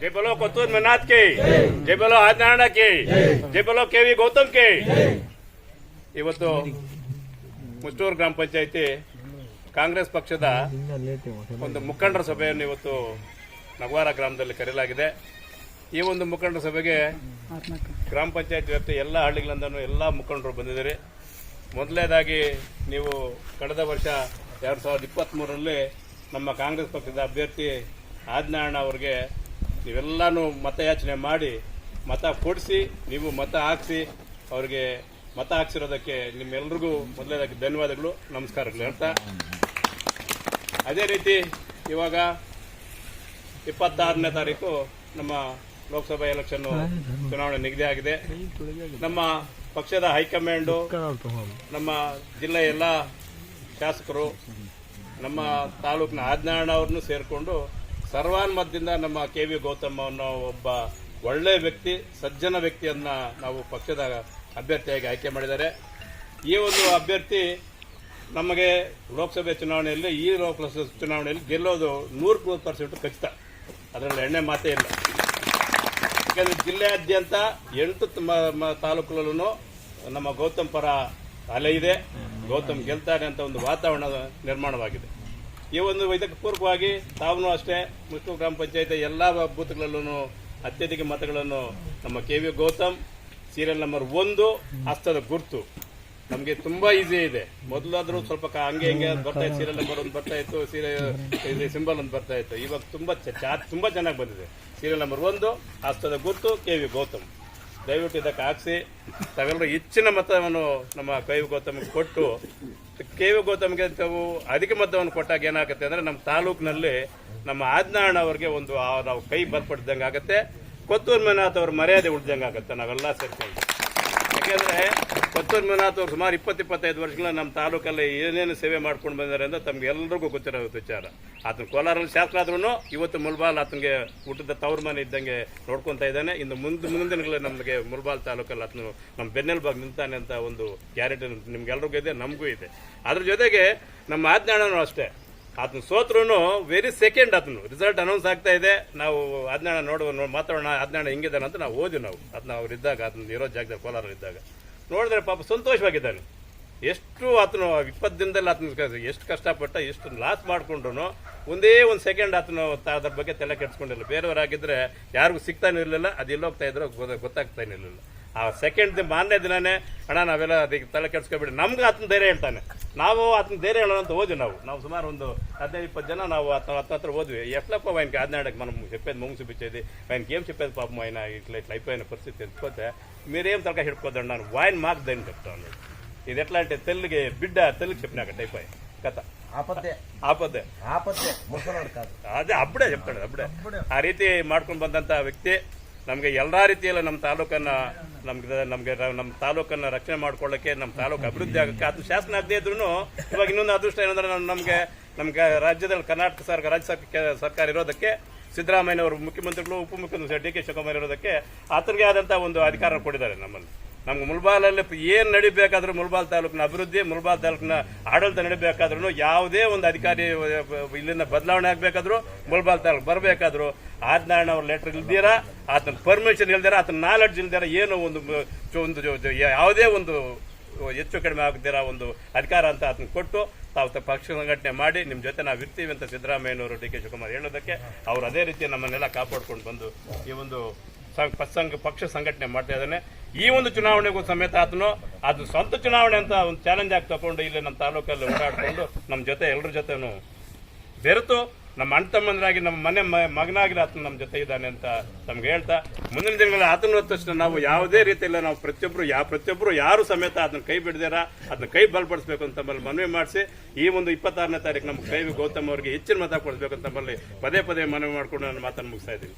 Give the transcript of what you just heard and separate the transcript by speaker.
Speaker 1: જય બોલો કુતુર મનાથ ಜೈ જય બોલો આદનારાયણ ಜೈ જય ಕೆ ವಿ ಗೌತಮ್ ಕೆ. ಇವತ್ತು ಮುಸ್ಟೂರು ಗ್ರಾಮ ಪಂಚಾಯಿತಿ ಕಾಂಗ್ರೆಸ್ ಪಕ್ಷದ ಒಂದು ಮುಖಂಡರ ಸಭೆಯನ್ನು ಇವತ್ತು ನಗವಾರ ಗ್ರಾಮದಲ್ಲಿ ಕರೆಯಲಾಗಿದೆ. ಈ ಒಂದು ಮುಖಂಡರ ಸಭೆಗೆ ಗ್ರಾಮ ಪಂಚಾಯತ್ ವ್ಯಾಪ್ತಿಯ ಎಲ್ಲ ಹಳ್ಳಿಗಳಿಂದನೂ ಎಲ್ಲ ಮುಖಂಡರು ಬಂದಿದ್ದಾರೆ. ಮೊದಲನೇದಾಗಿ ನೀವು ಕಳೆದ ವರ್ಷ ಎರಡು ಸಾವಿರದ ಇಪ್ಪತ್ತ್ಮೂರರಲ್ಲಿ ನಮ್ಮ ಕಾಂಗ್ರೆಸ್ ಪಕ್ಷದ ಅಭ್ಯರ್ಥಿ ಆದಿನಾರಾಯಣ ಅವರಿಗೆ ನೀವೆಲ್ಲಾನು ಮತಯಾಚನೆ ಮಾಡಿ ಮತ ಕೊಡಿಸಿ ನೀವು ಮತ ಹಾಕಿಸಿ ಅವರಿಗೆ ಮತ ಹಾಕ್ಸಿರೋದಕ್ಕೆ ನಿಮ್ಮೆಲ್ರಿಗೂ ಮೊದಲನೇದಾಗಿ ಧನ್ಯವಾದಗಳು ನಮಸ್ಕಾರಗಳು ಹೇಳ್ತಾ ಅದೇ ರೀತಿ ಇವಾಗ ಇಪ್ಪತ್ತಾರನೇ ತಾರೀಕು ನಮ್ಮ ಲೋಕಸಭಾ ಎಲೆಕ್ಷನ್ ಚುನಾವಣೆ ನಿಗದಿ ಆಗಿದೆ. ನಮ್ಮ ಪಕ್ಷದ ಹೈಕಮಾಂಡು ನಮ್ಮ ಜಿಲ್ಲೆಯ ಎಲ್ಲ ಶಾಸಕರು ನಮ್ಮ ತಾಲೂಕಿನ ಆಜ್ಞಾನ ಅವ್ರನ್ನು ಸೇರಿಕೊಂಡು ಸರ್ವಾನುಮತದಿಂದ ನಮ್ಮ ಕೆ ವಿ ಗೌತಮ್ ಅನ್ನೋ ಒಬ್ಬ ಒಳ್ಳೆಯ ವ್ಯಕ್ತಿ, ಸಜ್ಜನ ವ್ಯಕ್ತಿಯನ್ನ ನಾವು ಪಕ್ಷದ ಅಭ್ಯರ್ಥಿಯಾಗಿ ಆಯ್ಕೆ ಮಾಡಿದ್ದಾರೆ. ಈ ಒಂದು ಅಭ್ಯರ್ಥಿ ನಮಗೆ ಲೋಕಸಭೆ ಚುನಾವಣೆಯಲ್ಲಿ, ಈ ಲೋಕಸಭೆ ಚುನಾವಣೆಯಲ್ಲಿ ಗೆಲ್ಲೋದು ನೂರು ಪರ್ಸೆಂಟ್ ಖಚಿತ. ಅದರಲ್ಲಿ ಎಣ್ಣೆ ಮಾತೇ ಇಲ್ಲ. ಯಾಕಂದರೆ ಜಿಲ್ಲೆಯಾದ್ಯಂತ ಎಂಟು ತಾಲೂಕುಗಳಲ್ಲೂ ನಮ್ಮ ಗೌತಮ್ ಪರ ಅಲೆ ಇದೆ. ಗೌತಮ್ ಗೆಲ್ತಾರೆ ಅಂತ ಒಂದು ವಾತಾವರಣ ನಿರ್ಮಾಣವಾಗಿದೆ. ಈ ಒಂದು ಇದಕ್ಕೆ ಪೂರ್ವಕವಾಗಿ ತಾವು ಅಷ್ಟೇ ಮುಸ್ತು ಗ್ರಾಮ ಪಂಚಾಯತ್ ಎಲ್ಲ ಬೂತ್ಗಳಲ್ಲೂ ಅತ್ಯಧಿಕ ಮತಗಳನ್ನು ನಮ್ಮ K V Gautam serial number ಒಂದು ಹಸ್ತದ ಗುರ್ತು. ನಮಗೆ ತುಂಬಾ ಈಸಿ ಇದೆ. ಮೊದಲಾದ್ರೂ ಸ್ವಲ್ಪ ಹಂಗೆ ಹಂಗೆ ಬರ್ತಾ ಇತ್ತು, ಸೀರಿಯಲ್ ನಂಬರ್ ಒಂದು ಬರ್ತಾ ಇತ್ತು ಸೀರೆ ಸಿಂಬಲ್ ಒಂದು ಬರ್ತಾ ಇತ್ತು. ಇವಾಗ ತುಂಬಾ ತುಂಬಾ ಚೆನ್ನಾಗಿ ಬಂದಿದೆ. ಸೀರಿಯಲ್ ನಂಬರ್ ಒಂದು ಹಸ್ತದ ಗುರ್ತು ಕೆ ವಿ ಗೌತಮ್. ದಯವಿಟ್ಟು ಇದಕ್ಕೆ ಹಾಕ್ಸಿ. ತಾವೆಲ್ಲರೂ ಹೆಚ್ಚಿನ ಮತವನ್ನು ನಮ್ಮ ಕೈ ವಿ ಗೌತಮ್ಗೆ ಕೊಟ್ಟು ಕೆ ವಿ ಗೌತಮ್ಗೆ ತಾವು ಅಧಿಕ ಮತವನ್ನು ಕೊಟ್ಟಾಗ ಏನಾಗುತ್ತೆ ಅಂದ್ರೆ ನಮ್ಮ ತಾಲೂಕಿನಲ್ಲಿ ನಮ್ಮ ಆಜ್ಞಾಣ ಅವರಿಗೆ ಒಂದು ನಾವು ಕೈ ಬಲ್ಪಡ್ದಂಗೆ ಆಗುತ್ತೆ ಕೊತ್ತೂರು ಮೇನಾಥ್ ಅವ್ರ ಮರ್ಯಾದೆ ಉಳಿದಂಗೆ ಆಗುತ್ತೆ ನಾವೆಲ್ಲ ಸೇರ್ಕೊಂಡು ಯಾಕೆಂದ್ರೆ ಕೊತ್ತೂರು ಮಂಜುನಾಥ್ ಅವರು ಸುಮಾರು ಇಪ್ಪತ್ತು ಇಪ್ಪತ್ತೈದು ವರ್ಷಗಳ ನಮ್ಮ ತಾಲೂಕಲ್ಲಿ ಏನೇನು ಸೇವೆ ಮಾಡ್ಕೊಂಡು ಬಂದಿದ್ದಾರೆ ಅಂತ ತಮ್ಗೆ ಎಲ್ಲರಿಗೂ ಗೊತ್ತಿರೋ ವಿಚಾರ. ಆತನ ಕೋಲಾರಲ್ಲಿ ಶಾಸಕ ಆದ್ರೂ ಇವತ್ತು ಮುಲ್ಬಾಲ್ ಆತನಿಗೆ ಹುಟ್ಟಿದ ತವ್ರ ಮನೆ ಇದ್ದಂಗೆ ನೋಡ್ಕೊತಾ ಇದ್ದಾನೆ. ಇನ್ನು ಮುಂದೆ, ಮುಂದಿನ ದಿನಗಳಲ್ಲಿ ನಮಗೆ ಮುಲ್ಬಾಲ್ ತಾಲೂಕಲ್ಲಿ ಆತನು ನಮ್ಮ ಬೆನ್ನೆಲುಬಾಗಿ ನಿಂತಾನೆ ಅಂತ ಒಂದು ಗ್ಯಾರಂಟಿ ನಿಮ್ಗೆಲ್ರಿಗೂ ಇದೆ, ನಮಗೂ ಇದೆ. ಅದ್ರ ಜೊತೆಗೆ ನಮ್ಮ ಆಜ್ಞಾನೂ ಅಷ್ಟೇ. ಆತನ ಸೋತ್ರೂ ವೆರಿ ಸೆಕೆಂಡ್ ಅದನ್ನು. ರಿಸಲ್ಟ್ ಅನೌನ್ಸ್ ಆಗ್ತಾ ಇದೆ. ನಾವು ಆಜ್ಞಾನ ನೋಡುವ ಮಾತಾಡೋಣ ಆಜ್ಞಾನ ಹಿಂಗಿದ್ದಾನೆ ಅಂತ ನಾವು ಓದಿ ನಾವು. ಅದನ್ನ ಅವ್ರು ಇದ್ದಾಗ, ಅದನ್ನ ಇರೋ ಜಾಗದಲ್ಲಿ ಕೋಲಾರ ಇದ್ದಾಗ. ನೋಡಿದ್ರೆ ಪಾಪ ಸಂತೋಷವಾಗಿದ್ದಾನೆ. ಎಷ್ಟು ಆತನು ಇಪ್ಪತ್ತು ದಿನದಲ್ಲಿ ಆತನ ಎಷ್ಟು ಕಷ್ಟಪಟ್ಟ, ಎಷ್ಟು ಲಾಸ್ ಮಾಡಿಕೊಂಡ್ರು ಒಂದೇ ಒಂದು ಸೆಕೆಂಡ್ ಆತನು ಅದ್ರ ಬಗ್ಗೆ ತಲೆ ಕೆಡ್ಸ್ಕೊಂಡಿಲ್ಲ. ಬೇರೆಯವರಾಗಿದ್ದರೆ ಯಾರಿಗೂ ಸಿಗ್ತಾನೆ ಇರಲಿಲ್ಲ. ಅದು ಇಲ್ಲೋಗ್ತಾ ಇದ್ರು ಗೊತ್ತಾಗ್ತಾ ಇರಲಿಲ್ಲ. ಆ ಸೆಕೆಂಡ್ ಮಾರನೇ ದಿನಾನೇ, ಅಣ್ಣ, ನಾವೆಲ್ಲ ಅದಕ್ಕೆ ತಲೆ ಕೆಡ್ಸ್ಕೊಬೇಡಿ. ನಮ್ಗೆ ಆತನ ಧೈರ್ಯ ಹೇಳ್ತಾನೆ. ನಾವು అతను ಧೈರ್ಯ ಹೇಳೋಂತ ಓದ್ವಿ ನಾವು. ನಾವು ಸುಮಾರು ಒಂದು ಹದಿನೈದು ಇಪ್ಪತ್ತು ಜನ ನಾವು అతను అతను అతను పోదు ఎట్లప్ప ఆయనకి ఆదినాడకి మనం చెప్పేది ముంగు చూపించేది ఆయనకి ఏం చెప్పేది పాపం ఆయన ఇట్లా ఇట్లా అయిపోయిన పరిస్థితి తెలిసిపోతే మీరేం తలక హిడుకోదండి నన్ను వాయిన మాకు ధైర్యం చెప్తాను ఇది ఎట్లా అంటే తెలుగు బిడ్డ తెలుగు చెప్పినాక టైపాయి కథ ఆపద్దే
Speaker 2: ఆపద్దే ఆపద్దే
Speaker 1: అదే అప్పుడే చెప్తాడు అప్పుడే ఆ ರೀತಿ ಮಾಡ್ಕೊಂಡು ಬಂದಂಥ ವ್ಯಕ್ತಿ. ನಮಗೆ ಎಲ್ಲ ರೀತಿಯಲ್ಲೂ ನಮ್ಮ ತಾಲೂಕನ್ನು ನಮ್ಗೆ ನಮ್ಗೆ ನಮ್ಮ ತಾಲೂಕನ್ನ ರಕ್ಷಣೆ ಮಾಡ್ಕೊಳ್ಳಕ್ಕೆ ನಮ್ಮ ತಾಲೂಕು ಅಭಿವೃದ್ಧಿ ಆಗಕ್ಕೆ ಅದು ಶಾಸನ ಆಗದೇ ಇದ್ರು ಇವಾಗ ಇನ್ನೊಂದು ಅದೃಷ್ಟ ಏನಂದ್ರೆ ನಮಗೆ ನಮ್ಗೆ ರಾಜ್ಯದಲ್ಲಿ ಕರ್ನಾಟಕ ಸರ್ಕಾರ ರಾಜ್ಯ ಸರ್ಕ- ಸರ್ಕಾರ ಇರೋದಕ್ಕೆ ಸಿದ್ದರಾಮಯ್ಯ ಅವರು ಮುಖ್ಯಮಂತ್ರಿಗಳು, ಉಪಮುಖ್ಯಮಂತ್ರಿ ಡಿ ಕೆ ಶಿವಕುಮಾರ್ ಇರೋದಕ್ಕೆ ಆತನಿಗೆ ಆದಂತ ಒಂದು ಅಧಿಕಾರ ಕೊಟ್ಟಿದ್ದಾರೆ ನಮ್ಮಲ್ಲಿ. ನಮ್ಗೆ ಮುಲ್ಬಾಲಲ್ಲಿ ಏನು ನಡಿಬೇಕಾದ್ರೂ ಮುಲ್ಬಾಲ್ ತಾಲೂಕಿನ ಅಭಿವೃದ್ಧಿ, ಮುಲ್ಬಾಲ್ ತಾಲೂಕಿನ ಆಡಳಿತ ನಡಿಬೇಕಾದ್ರೂ ಯಾವುದೇ ಒಂದು ಅಧಿಕಾರಿ ಇಲ್ಲಿಂದ ಬದಲಾವಣೆ ಆಗಬೇಕಾದ್ರೂ ಮುಲ್ಬಾಲ್ ತಾಲೂಕು ಬರಬೇಕಾದ್ರೂ ಆದ್ನಾರಾಯಣ ಅವ್ರ ಲೆಟರ್ ಇಲ್ದಿರ, ಆತನ ಪರ್ಮಿಷನ್ ಇಲ್ದಿರ, ಆತನ ನಾಲೆಡ್ಜ್ ಇಲ್ದಿರ, ಏನೋ ಒಂದು ಒಂದು ಯಾವುದೇ ಒಂದು ಹೆಚ್ಚು ಕಡಿಮೆ ಆಗದಿರ ಒಂದು ಅಧಿಕಾರ ಅಂತ ಅದನ್ನ ಕೊಟ್ಟು ತಾವು ಪಕ್ಷ ಸಂಘಟನೆ ಮಾಡಿ ನಿಮ್ಮ ಜೊತೆ ನಾವು ಇರ್ತೀವಿ ಅಂತ ಸಿದ್ದರಾಮಯ್ಯನವರು ಡಿ ಕೆ ಶಿವಕುಮಾರ್ ಹೇಳೋದಕ್ಕೆ ಅವರು ಅದೇ ರೀತಿ ನಮ್ಮನ್ನೆಲ್ಲ ಕಾಪಾಡ್ಕೊಂಡು ಬಂದು ಈ ಒಂದು ಸಂ- ಪಕ್ಷ ಸಂಘಟನೆ ಮಾಡ್ತಾ ಇದ್ದಾನೆ. ಈ ಒಂದು ಚುನಾವಣೆಗೂ ಸಮೇತ ಆತನು ಅದು ಸ್ವಂತ ಚುನಾವಣೆ ಅಂತ ಒಂದು ಚಾಲೆಂಜ್ ಆಗಿ ತಗೊಂಡು ಇಲ್ಲಿ ನಮ್ಮ ತಾಲೂಕಲ್ಲಿ ಓಡಾಡಿಕೊಂಡು ನಮ್ಮ ಜೊತೆ ಎಲ್ಲರ ಜೊತೆನೂ ಬೆರೆತು ನಮ್ಮ ಅಣ್ಣ ತಮ್ಮಂದ್ರಾಗಿ ನಮ್ಮ ಮನೆ ಮಗನಾಗಿ ಆತನು ನಮ್ಮ ಜೊತೆ ಇದ್ದಾನೆ ಅಂತ ನಮ್ಗೆ ಹೇಳ್ತಾ, ಮುಂದಿನ ದಿನಗಳಲ್ಲಿ ಆತನ ತಕ್ಷಣ ನಾವು ಯಾವುದೇ ರೀತಿಯಲ್ಲಿ ನಾವು ಪ್ರತಿಯೊಬ್ಬರು ಯಾವ ಪ್ರತಿಯೊಬ್ಬರು ಯಾರು ಸಮೇತ ಅದನ್ನ ಕೈ ಬಿಡದಿರ ಅದನ್ನ ಕೈ ಬಲಪಡಿಸಬೇಕು ಅಂತ ನಮ್ಮಲ್ಲಿ ಮನವಿ ಮಾಡಿಸಿ, ಈ ಒಂದು ಇಪ್ಪತ್ತಾರನೇ ತಾರೀಕು ನಮ್ಮ ಕೈ ಗೌತಮ್ ಅವರಿಗೆ ಹೆಚ್ಚಿನ ಮತ ಕೊಡಿಸ್ಬೇಕು ಅಂತ ನಮ್ಮಲ್ಲಿ ಪದೇ ಪದೇ ಮನವಿ ಮಾಡ್ಕೊಂಡು ನಾನು ಮಾತನ್ನು ಮುಗಿಸ್ತಾ ಇದ್ದೀನಿ.